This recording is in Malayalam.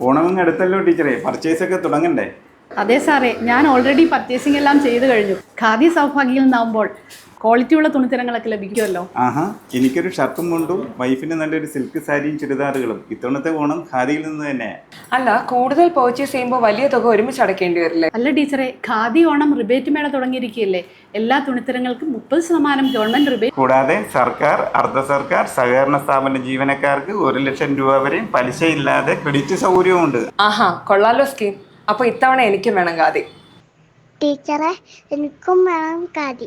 ഓണമങ്ങ് അടുത്തല്ലോ ടീച്ചറെ. പർച്ചേസ് ഒക്കെ തുടങ്ങണ്ടേ? അതെ സാറേ ഞാൻ ഓൾറെഡി പർച്ചേസിംഗ് എല്ലാം ചെയ്തു കഴിഞ്ഞു. ഖാദി സൗഭാഗ്യയിൽ നിന്നാകുമ്പോൾ ക്വാളിറ്റിയുള്ള തുണിത്തരങ്ങളൊക്കെ ലഭിക്കുമല്ലോ? ആഹാ എനിക്കൊരു ഷർട്ടും കൊണ്ടും വൈഫിന് നല്ലൊരു സിൽക്ക് സാരിയും ചുരിദാറുകളും. ഇത്തവണത്തെ ഓണം ഖാദിയിൽ നിന്ന് തന്നെ. അല്ല കൂടുതൽ പർച്ചേസ് ചെയ്യുമ്പോൾ വലിയ തുക ഒരുമിച്ച് അടക്കേണ്ടി വരില്ലേ? അല്ല ടീച്ചറെ ഖാദി ഓണം റിബേറ്റ് മേള തുടങ്ങിയിരിക്കുകയല്ലേ? എല്ലാ തുണിത്തരങ്ങൾക്കും മുപ്പത് ശതമാനം ഗവൺമെന്റ് റിബേറ്റ് കൂടാതെ സർക്കാർ അർദ്ധ സർക്കാർ സഹകരണ സ്ഥാപന ജീവനക്കാർക്ക് ഒരു ലക്ഷം രൂപ വരെയും പലിശയില്ലാതെ ക്രെഡിറ്റ് സൗകര്യമുണ്ട് ആഹാ കൊള്ളാലോ സ്കീം. അപ്പൊ ഇത്തവണ എനിക്കും വേണം ഖാദി. ടീച്ചറെ എനിക്കും വേണം കാതി